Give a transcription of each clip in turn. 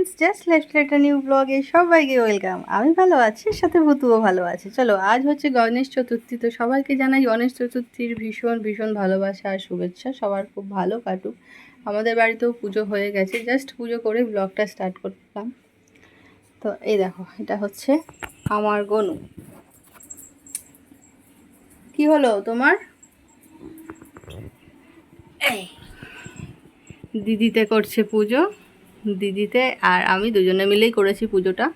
Friends just left একটা new ব্লগে সবাইকে ওয়েলকাম আমি ভালো আছি সাথে ভুতুও ভালো আছে। চলো, আজ হচ্ছে গণেশ চতুর্থী, তো সবাইকে জানাই গণেশ চতুর্থীর ভীষণ ভীষণ ভালোবাসা আর শুভেচ্ছা। সবার খুব ভালো কাটুক। আমাদের বাড়িতেও পুজো হয়ে গেছে। জাস্ট পুজো করে ব্লগটা স্টার্ট করলাম। তো এই দেখো, এটা হচ্ছে আমার গনু। কি হলো তোমার? দিদিতে করছে পুজো। দিদিতে আর আমি দুজনে মিলেই করেছি পুজোটা।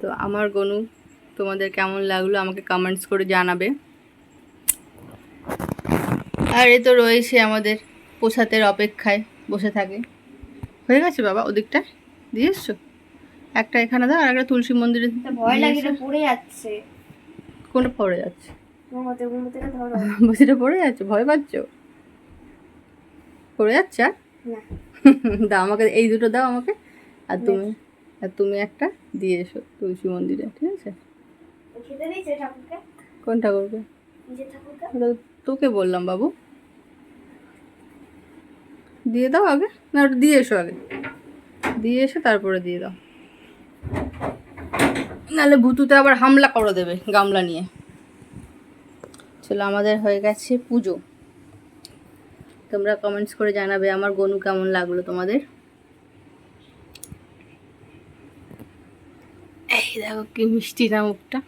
তো আমার গনু তোমাদের কেমন লাগল আমাকে কমেন্টস করে জানাবে। আর এ তো রয়েছে আমাদের পোষাতের অপেক্ষায় বসে থাকে। হয়ে গেছে বাবা ওদিকটা? দিয়ে এসছো? একটা এখানে দাও আর একটা তুলসী মন্দিরে ভয় দিয়ে লাগে পড়ে যাচ্ছে। কোনটা পড়ে যাচ্ছে? বসিটা পড়ে যাচ্ছে ভয় পাচ্ছ? পড়ে যাচ্ছে আর? না। দাও আমাকে এই দুটো দাও আমাকে আর তুমি আর তুমি একটা দিয়ে এসো তুলসী মন্দিরে ঠিক আছে? কোন ঠাকুরকে? তোকে বললাম বাবু। দিয়ে দাও আগে না ওটা দিয়ে এসো আগে। দিয়ে এসো তারপরে দিয়ে দাও। নাহলে ভুতুতে আবার হামলা করে দেবে গামলা নিয়ে। চলো আমাদের হয়ে গেছে পুজো। তোমরা কমেন্টস করে জানাবে আমার গনু কেমন লাগল তোমাদের? এই দেখো কি মিষ্টি না মুখটা।